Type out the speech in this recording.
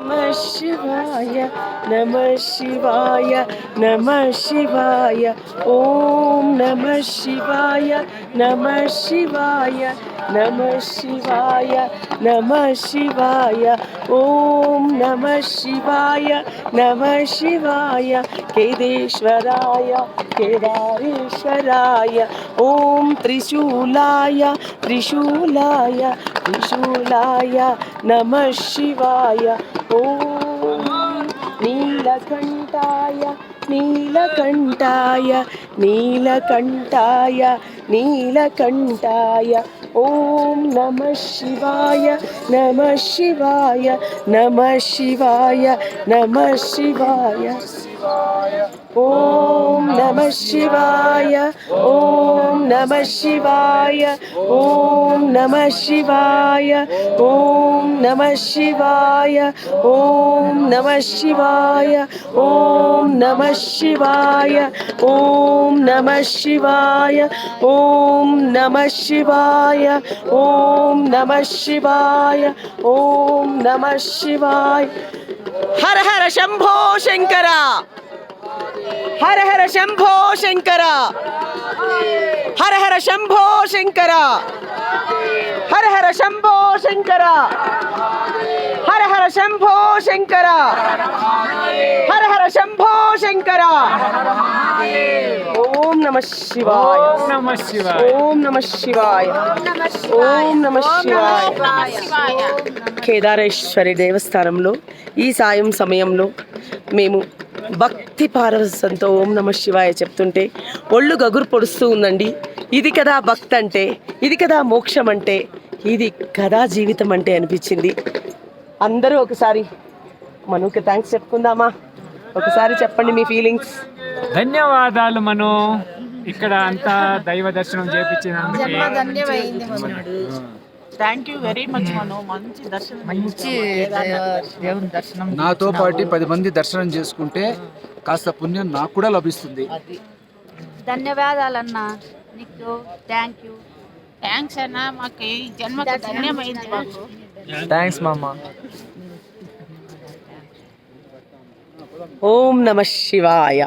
नमः शिवाय नमः शिवाय नमः शिवाय नमः शिवाय नमः शिवाय नमः शिवाय नमः शिवाय नमः शिवाय नमः शिवाय केदेश्वराय केदारेश्वराय ॐ त्रिशूलाय त्रिशूलाय त्रिशूलाय नमः शिवाय। ஓம் நீலகண்டாய நீலகண்டாய நீலகண்டாய நீலகண்டாய ஓம் நம சிவாய நம சிவாய நம சிவாய நம சிவாய. ஓம் నమ శివాయ ఓం నమ శివాయ ఓం నమ శివాయ ఓం నమ శివాయ ఓం నమ శివాయ ఓం నమ శివాయ ఓం నమ శివాయ ఓం నమ శివాయ ఓం నమ శివాయ ఓం నమ శివాయ. హర హర శంభో శంకర. హర హర శంభో శంకర. హర హర శంభో శంకర. హర హర శంభో శంకర. హర హర శంభో శంకర. హర హర శంభో శంకర. ఓం నమ శివాయ. ఓం నమ శివాయ. ఓం నమ శివాయ. ఓం నమ శివాయ. కేదారేశ్వరి దేవస్థానంలో ఈ సాయం సమయంలో మేము భక్తి పారవసంతో ఓం నమ శివాయ చెప్తుంటే ఒళ్ళు గగురు పొడుస్తూ ఉందండి. ఇది కదా భక్తి అంటే ఇది కదా మోక్షం అంటే ఇది కదా జీవితం అంటే అనిపించింది. అందరూ ఒకసారి మనకి థ్యాంక్స్ చెప్పుకుందామా? ఒకసారి చెప్పండి మీ ఫీలింగ్స్. ధన్యవాదాలు మను. ఇక్కడ అంతా దైవ దర్శనం చేపించినందుకు. థ్యాంక్ యూ వెరీ మచ్ మను మంచి దర్శనం మంచి దేవుని దర్శనం నాతో పాటు పది మంది దర్శనం చేసుకుంటే కాస్త పుణ్యం నాకు కూడా లభిస్తుంది. ధన్యవాదాలన్నా. నీకు థ్యాంక్ యూ థ్యాంక్స్ అన్న మాకు ఈ జన్మకు ధన్యమైంది మాకు. థ్యాంక్స్ మామ. ఓం నమ శివాయ.